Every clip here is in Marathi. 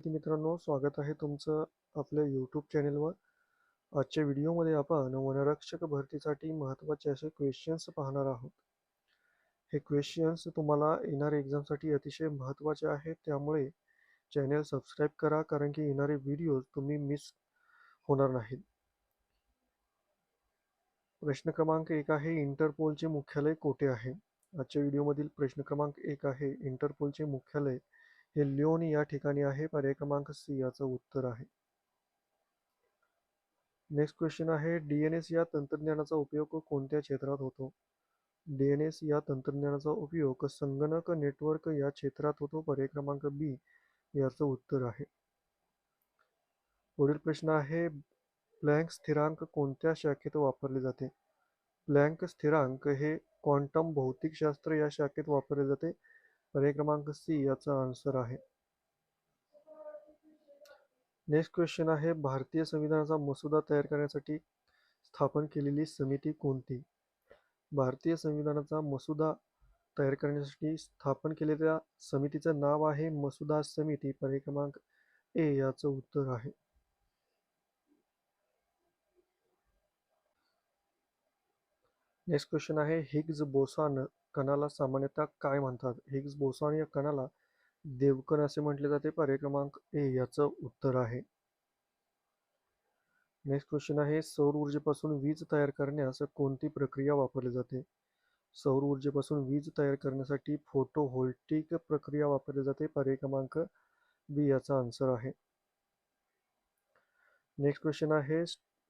विद्यार्थी मित्रांनो स्वागत आहे तुमचं आपल्या यूट्यूब चॅनेलवर आजच्या व्हिडिओमध्ये आपण वनरक्षक भरतीसाठी महत्त्वाचे असे क्वेश्चन्स पाहणार आहोत. हे क्वेश्चन्स तुम्हाला येणाऱ्या एक्झामसाठी अतिशय महत्त्वाचे आहेत. त्यामुळे चॅनेल सबस्क्राईब करा कारण की येणारे व्हिडिओज तुम्ही मिस होणार नाहीत. प्रश्न क्रमांक एक आहे इंटरपोलचे मुख्यालय कोठे आहे? आजच्या व्हिडिओमधील प्रश्न क्रमांक एक आहे इंटरपोलचे मुख्यालय हे लिओन या ठिकाणी आहे पर्याय क्रमांक सी याचं उत्तर आहे. नेक्स्ट क्वेश्चन आहे डी एन एस या तंत्रज्ञानाचा उपयोग कोणत्या क्षेत्रात होतो? डी एन एस या तंत्रज्ञानाचा उपयोग संगणक नेटवर्क या क्षेत्रात होतो पर्याय क्रमांक बी याचं उत्तर आहे. पुढील प्रश्न आहे प्लँक स्थिरांक कोणत्या शाखेत वापरले जाते? प्लँक स्थिरांक हे क्वांटम भौतिकशास्त्र या शाखेत वापरले जाते पर्याय क्रमांक सी याचा आन्सर आहे. नेक्स्ट क्वेश्चन आहे भारतीय संविधानाचा मसुदा तयार करण्यासाठी स्थापन केलेली समिती कोणती? भारतीय संविधानाचा मसुदा तयार करण्यासाठी स्थापन केलेल्या समितीचं नाव आहे मसुदा समिती. पर्याय क्रमांक ए याचं उत्तर आहे. नेक्स्ट क्वेश्चन आहे हिग्ज बोसॉन कणाला सामान्यतः काय म्हणतात? हिग्ज बोसॉन या कणाला देवकण असे म्हटले जाते. पर्याय क्रमांक ए याचं उत्तर आहे. नेक्स्ट क्वेश्चन आहे सौर ऊर्जेपासून वीज तयार करण्यास कोणती प्रक्रिया वापरली जाते? सौर ऊर्जेपासून वीज तयार करण्यासाठी फोटोव्होल्टिक प्रक्रिया वापरली जाते. पर्याय क्रमांक बी याचा आन्सर आहे. नेक्स्ट क्वेश्चन आहे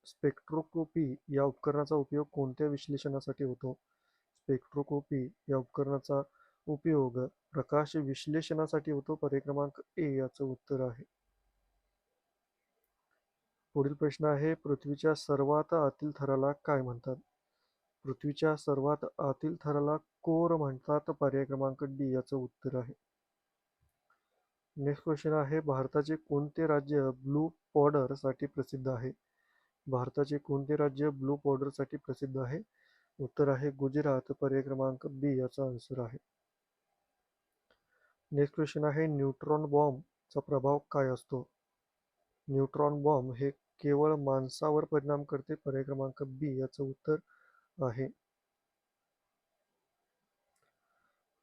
स्पेक्ट्रोकोपी या उपकरणाचा उपयोग कोणत्या विश्लेषणासाठी होतो? स्पेक्ट्रोकोपी या उपकरणाचा उपयोग प्रकाश विश्लेषणासाठी होतो पर्याय क्रमांक ए याचं उत्तर आहे. पुढील प्रश्न आहे पृथ्वीच्या सर्वात आतील थराला काय म्हणतात? पृथ्वीच्या सर्वात आतील थराला कोर म्हणतात पर्याय क्रमांक डी याचं उत्तर आहे. नेक्स्ट क्वेश्चन आहे भारताचे कोणते राज्य ब्लू पॉडरसाठी प्रसिद्ध आहे? भारताचे कोणते राज्य ब्लू पॉडर प्रसिद्ध आहे? उत्तर आहे गुजरात पर्याय क्रमांक बी याचा आन्सर आहे. नेक्स्ट क्वेश्चन आहे न्यूट्रॉन बॉम्बचा प्रभाव काय असतो? न्यूट्रॉन बॉम्ब हे केवळ माणसावर परिणाम करते पर्याय क्रमांक बी याचं उत्तर आहे.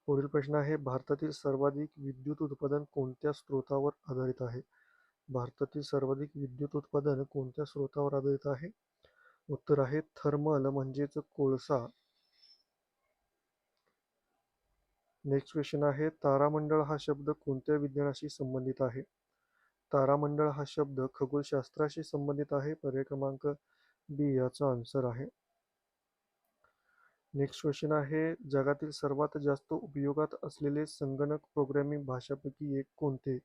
पुढील प्रश्न आहे भारतातील सर्वाधिक विद्युत उत्पादन कोणत्या स्रोतावर आधारित आहे? भारतातील सर्वाधिक विद्युत उत्पादन कोणत्या स्रोतावर आधारित आहे? उत्तर आहे थर्मल म्हणजेच कोळसा. नेक्स्ट क्वेश्चन आहे तारामंडळ हा शब्द कोणत्या विज्ञानाशी संबंधित आहे? तारामंडळ हा शब्द खगोलशास्त्राशी संबंधित आहे पर्याय क्रमांक बी याचा आन्सर आहे. नेक्स्ट क्वेश्चन आहे जगातील सर्वात जास्त उपयोगात असलेले संगणक प्रोग्रॅमिंग भाषापैकी एक कोणते?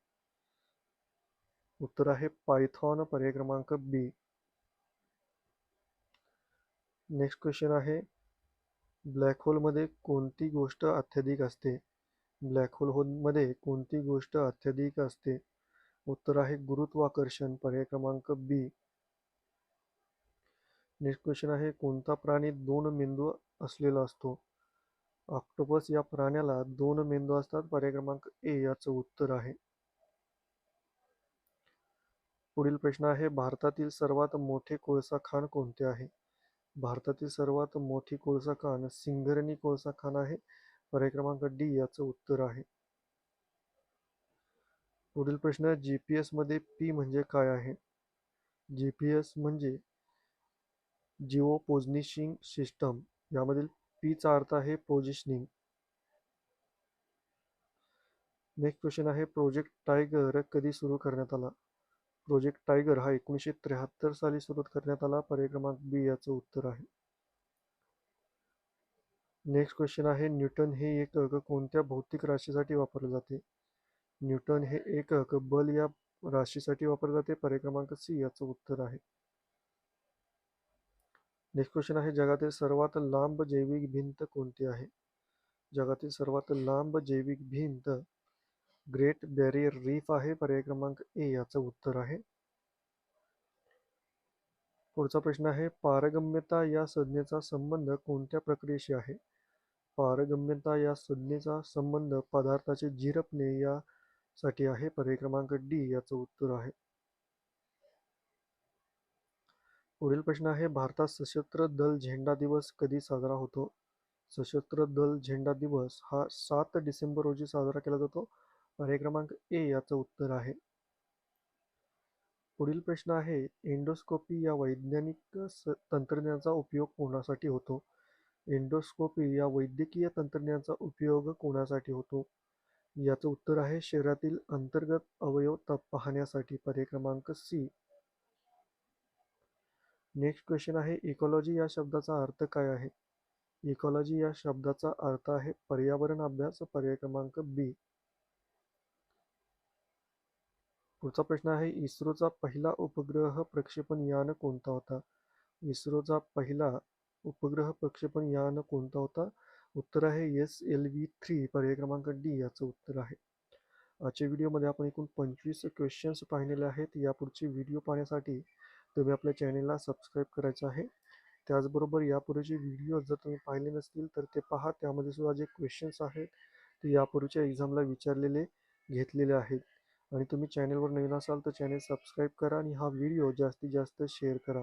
उत्तर आहे पायथॉन पर्याय क्रमांक बी. नेक्स्ट क्वेश्चन आहे ब्लॅक होलमध्ये कोणती गोष्ट अत्याधिक असते? ब्लॅक होल होलमध्ये कोणती गोष्ट अत्यधिक असते? उत्तर आहे गुरुत्वाकर्षण पर्याय क्रमांक बी. नेक्स्ट क्वेश्चन आहे कोणता प्राणी दोन मेंदू असलेला असतो? ऑक्टोपस या प्राण्याला दोन मेंदू असतात पर्याय क्रमांक ए याचं उत्तर आहे. पुढील प्रश्न आहे भारतातील सर्वात मोठे कोळसा खाण कोणते आहे? भारतातील सर्वात मोठी कोळसा खाण सिंगरणी कोळसा खाण आहे. पर्याय क्रमांक डी याचं उत्तर आहे. पुढील प्रश्न जी पी मध्ये पी म्हणजे काय आहे? जी पी एस म्हणजे जिओ पोझिशनिंग सिस्टम. यामधील पीचा अर्थ आहे पोझिशनिंग. नेक्स्ट क्वेश्चन आहे प्रोजेक्ट टायगर कधी सुरू करण्यात आला? प्रोजेक्ट टायगर हा एकोणीसशे त्र्याहत्तर साली सुरू करण्यात आला. पर्याय क्रमांक बी याचं उत्तर आहे. नेक्स्ट क्वेश्चन आहे न्यूटन हे एकक कोणत्या भौतिक राशीसाठी वापरले जाते? न्यूटन हे एकक बल या राशीसाठी वापरले जाते. पर्याय क्रमांक सी याचं उत्तर आहे. नेक्स्ट क्वेश्चन आहे जगातील सर्वात लांब जैविक भिंत कोणती आहे? जगातील सर्वात लांब जैविक भिंत ग्रेट बॅरियर रीफ आहे पर्याय क्रमांक ए याचं उत्तर आहे. पुढचा प्रश्न आहे पारगम्यता या संज्ञेचा संबंध कोणत्या प्रक्रियेशी आहे? पारगम्यता या संज्ञेचा संबंध पदार्थाचे झिरपणे यासाठी आहे पर्याय क्रमांक डी याचं उत्तर आहे. पुढील प्रश्न आहे भारतात सशस्त्र दल झेंडा दिवस कधी साजरा होतो? सशस्त्र दल झेंडा दिवस हा सात डिसेंबर रोजी साजरा केला जातो. पर्याय क्रमांक ए याचं उत्तर आहे. पुढील प्रश्न आहे एंडोस्कोपी या वैज्ञानिक स- तंत्रज्ञानाचा उपयोग कोणासाठी होतो? एंडोस्कोपी या वैद्यकीय तंत्रज्ञानाचा उपयोग कोणासाठी होतो? याचं उत्तर आहे शरीरातील अंतर्गत अवयव तप पाहण्यासाठी पर्याय क्रमांक सी. नेक्स्ट क्वेश्चन आहे इकॉलॉजी या शब्दाचा अर्थ काय आहे? इकॉलॉजी या शब्दाचा अर्थ आहे पर्यावरण अभ्यास पर्याय क्रमांक बी. पुढचा प्रश्न आहे इस्रोचा पहिला उपग्रह प्रक्षेपण यान कोणता होता? इस्रोचा पहिला उपग्रह प्रक्षेपण यान कोणता होता? उत्तर आहे एस एल व्ही थ्री पर्याय क्रमांक डी याचं उत्तर आहे. आजच्या व्हिडिओमध्ये आपण एकूण पंचवीस क्वेश्चन्स पाहिलेले आहेत. यापुढचे व्हिडिओ पाहण्यासाठी तुम्ही आपल्या चॅनेलला सबस्क्राईब करायचं आहे. त्याचबरोबर यापूर्वीचे व्हिडिओ जर तुम्ही पाहिले नसतील तर ते पहा. त्यामध्ये सुद्धा जे क्वेश्चन्स आहेत ते यापूर्वीच्या एक्झामला विचारलेले घेतलेले आहेत. आणि तुम्ही चॅनेलवर नवीन असाल तर चॅनेल सबस्क्राईब करा आणि हा व्हिडिओ जास्तीत जास्त शेअर करा.